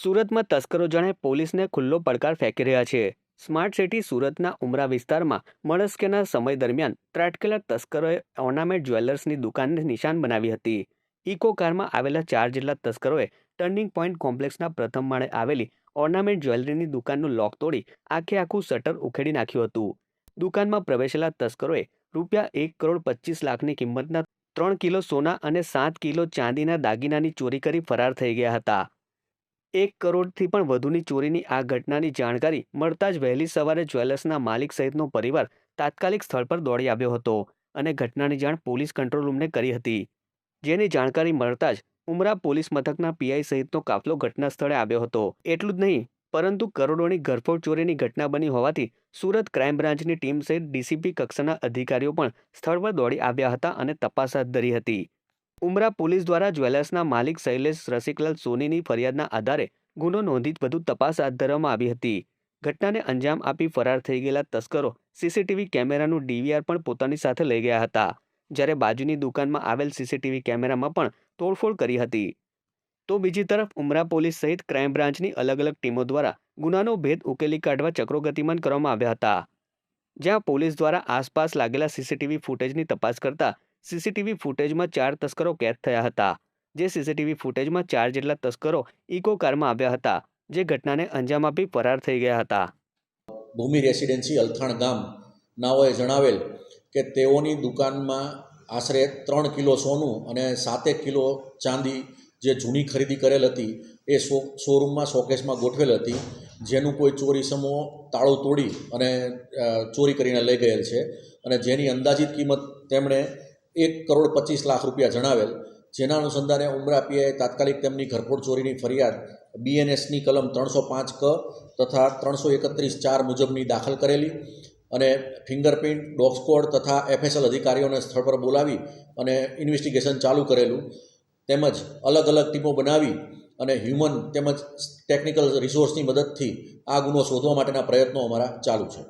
સુરતમાં તસ્કરો જાણે પોલીસને ખુલ્લો પડકાર ફેંકી રહ્યા છે. સ્માર્ટ સિટી સુરતના ઉમરા વિસ્તારમાં મળસ્કેના સમય દરમિયાન ત્રાટકેલા તસ્કરોએ ઓર્નામેન્ટ જ્વેલર્સની દુકાનને નિશાન બનાવી હતી. ઇકો કારમાં આવેલા ચાર જેટલા તસ્કરોએ ટર્નિંગ પોઈન્ટ કોમ્પ્લેક્સના પ્રથમ માળે આવેલી ઓર્નામેન્ટ જ્વેલરીની દુકાનનું લોક તોડી આખે આખું શટર ઉખેડી નાખ્યું હતું. દુકાનમાં પ્રવેશેલા તસ્કરોએ રૂપિયા એક કરોડ પચીસ લાખની કિંમતના ત્રણ કિલો સોના અને સાત કિલો ચાંદીના દાગીનાની ચોરી કરી ફરાર થઈ ગયા હતા. એક કરોડથી પણ વધુની ચોરીની આ ઘટનાની જાણકારી મળતા જ વહેલી સવારે જ્વેલર્સના માલિક સહિતનો પરિવાર તાત્કાલિક સ્થળ પર દોડી આવ્યો હતો અને ઘટનાની જાણ પોલીસ કંટ્રોલ રૂમને કરી હતી. જેની જાણકારી મળતા જ ઉમરા પોલીસ મથકના પીઆઈ સહિતનો કાફલો ઘટના સ્થળે આવ્યો હતો. એટલું જ નહીં, પરંતુ કરોડોની ઘરફોડ ચોરીની ઘટના બની હોવાથી સુરત ક્રાઇમ બ્રાન્ચની ટીમ સહિત ડીસીપી કક્ષાના અધિકારીઓ પણ સ્થળ પર દોડી આવ્યા હતા અને તપાસ હાથ ધરી હતી. ઉમરા પોલીસ દ્વારા જ્વેલર્સના માલિક શૈલેષ રસિકલાલ સોનીની ફરિયાદના આધારે ગુનો નોંધી વધુ તપાસ હાથ ધરવામાં આવી હતી. ઘટનાને અંજામ આપી ફરાર થઈ ગયેલા તસ્કરો સીસીટીવી કેમેરાનું ડીવીઆર પણ પોતાની સાથે લઈ ગયા હતા. જ્યારે બાજુની દુકાનમાં આવેલ સીસીટીવી કેમેરામાં પણ તોડફોડ કરી હતી. તો બીજી તરફ ઉમરા પોલીસ સહિત ક્રાઇમ બ્રાન્ચની અલગ અલગ ટીમો દ્વારા ગુનાનો ભેદ ઉકેલી કાઢવા ચક્રો ગતિમાન કરવામાં આવ્યા હતા. જ્યાં પોલીસ દ્વારા આસપાસ લાગેલા સીસીટીવી ફૂટેજની તપાસ કરતા સીસીટીવી ફૂટેજમાં ચાર તસ્કરો કેદ થયા હતા. જે સીસીટીવી ફૂટેજમાં ચાર જેટલા તસ્કરો ઇકો કારમાં આવ્યા હતા, જે ઘટનાને અંજામ આપી ફરાર થઈ ગયા હતા. ભૂમિ રેસિડેન્સી અલથાણ ગામ નાઓએ જણાવેલ કે તેઓની દુકાનમાં આશરે ત્રણ કિલો સોનું અને સાતેક કિલો ચાંદી જે જૂની ખરીદી કરેલ હતી, એ શો, શોરૂમમાં શોકેસમાં ગોઠવેલ હતી, જેનું કોઈ ચોરી સમૂહ તાળું તોડી અને ચોરી કરીને લઈ ગયેલ છે અને જેની અંદાજિત કિંમત તેમણે એક કરોડ પચીસ લાખ રૂપિયા જણાવેલ. જેના અનુસંધાને ઉમરા પીઆઈએ તાત્કાલિક તેમની ઘરફોડ ચોરીની ફરિયાદ બીએનએસની કલમ ત્રણસો પાંચ ક તથા ત્રણસો એકત્રીસ ચાર મુજબની દાખલ કરેલી અને ફિંગરપ્રિન્ટ, ડોગ સ્કોડ તથા એફએસએલ અધિકારીઓને સ્થળ પર બોલાવી અને ઇન્વેસ્ટિગેશન ચાલુ કરેલું. તેમજ અલગ અલગ ટીમો બનાવી અને હ્યુમન તેમજ ટેકનિકલ રિસોર્સની મદદથી આ ગુનો શોધવા માટેના પ્રયત્નો અમારા ચાલુ છે.